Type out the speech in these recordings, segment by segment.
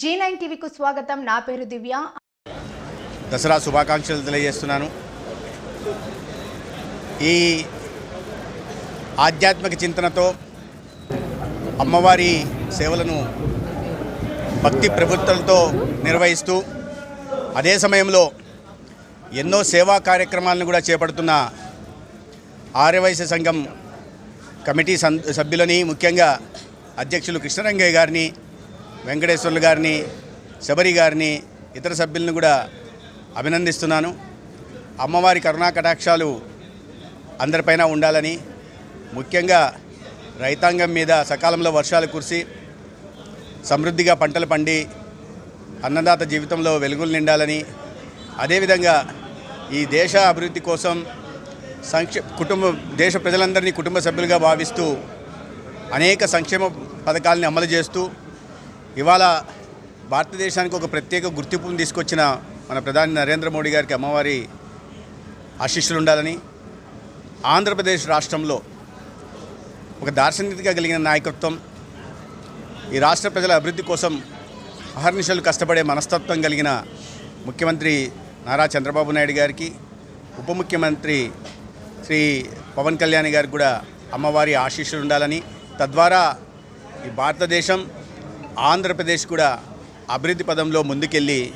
G nine టీవీకు స్వాగతం. నా పేరు దివ్య. దసరా శుభాకాంక్షలు తెలియజేస్తున్నాను. ఈ ఆధ్యాత్మిక చింతనతో అమ్మవారి సేవలను భక్తి ప్రభుత్వంతో నిర్వహిస్తూ అదే సమయంలో ఎన్నో సేవా కార్యక్రమాలను కూడా చేపడుతున్న ఆర్యవైశ్య సంఘం కమిటీ సభ్యులని ముఖ్యంగా అధ్యక్షులు కృష్ణరంగయ్య గారిని వెంకటేశ్వర్లు గారిని శబరి గారిని ఇతర సభ్యులను కూడా అభినందిస్తున్నాను. అమ్మవారి కరుణా కటాక్షాలు అందరిపైన ఉండాలని ముఖ్యంగా రైతాంగం మీద సకాలంలో వర్షాలు కురిసి సమృద్ధిగా పంటలు పండి అన్నదాత జీవితంలో వెలుగులు నిండాలని అదేవిధంగా ఈ దేశ అభివృద్ధి కోసం సంక్షే కుటుంబ దేశ ప్రజలందరినీ కుటుంబ సభ్యులుగా భావిస్తూ అనేక సంక్షేమ పథకాలని అమలు చేస్తూ ఇవాళ భారతదేశానికి ఒక ప్రత్యేక గుర్తింపును తీసుకొచ్చిన మన ప్రధాని నరేంద్ర మోడీ గారికి అమ్మవారి ఆశీస్సులు ఉండాలని ఆంధ్రప్రదేశ్ రాష్ట్రంలో ఒక దార్శనికత కలిగిన నాయకత్వం ఈ రాష్ట్ర ప్రజల అభివృద్ధి కోసం అహర్నిశలు కష్టపడే మనస్తత్వం కలిగిన ముఖ్యమంత్రి నారా చంద్రబాబు నాయుడు గారికి ఉప ముఖ్యమంత్రి శ్రీ పవన్ కళ్యాణ్ గారికి కూడా అమ్మవారి ఆశీస్సులు ఉండాలని తద్వారా ఈ భారతదేశం ఆంధ్రప్రదేశ్ కూడా అభివృద్ధి పదంలో ముందుకెళ్ళి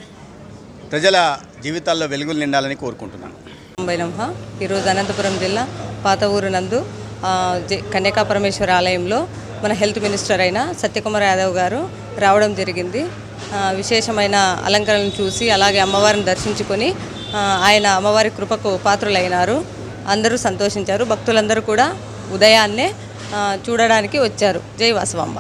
ప్రజల జీవితాల్లో వెలుగులు నిండాలని కోరుకుంటున్నాను. తొంభై నమః. ఈరోజు అనంతపురం జిల్లా పాత ఊరు నందు ఆ, కన్యకా పరమేశ్వర ఆలయంలో మన హెల్త్ మినిస్టర్ అయిన సత్యకుమార్ యాదవ్ గారు రావడం జరిగింది. విశేషమైన అలంకరణను చూసి అలాగే అమ్మవారిని దర్శించుకొని ఆయన అమ్మవారి కృపకు పాత్రులైనారు. అందరూ సంతోషించారు. భక్తులందరూ కూడా ఉదయాన్నే చూడడానికి వచ్చారు. జై వాసవాంబ.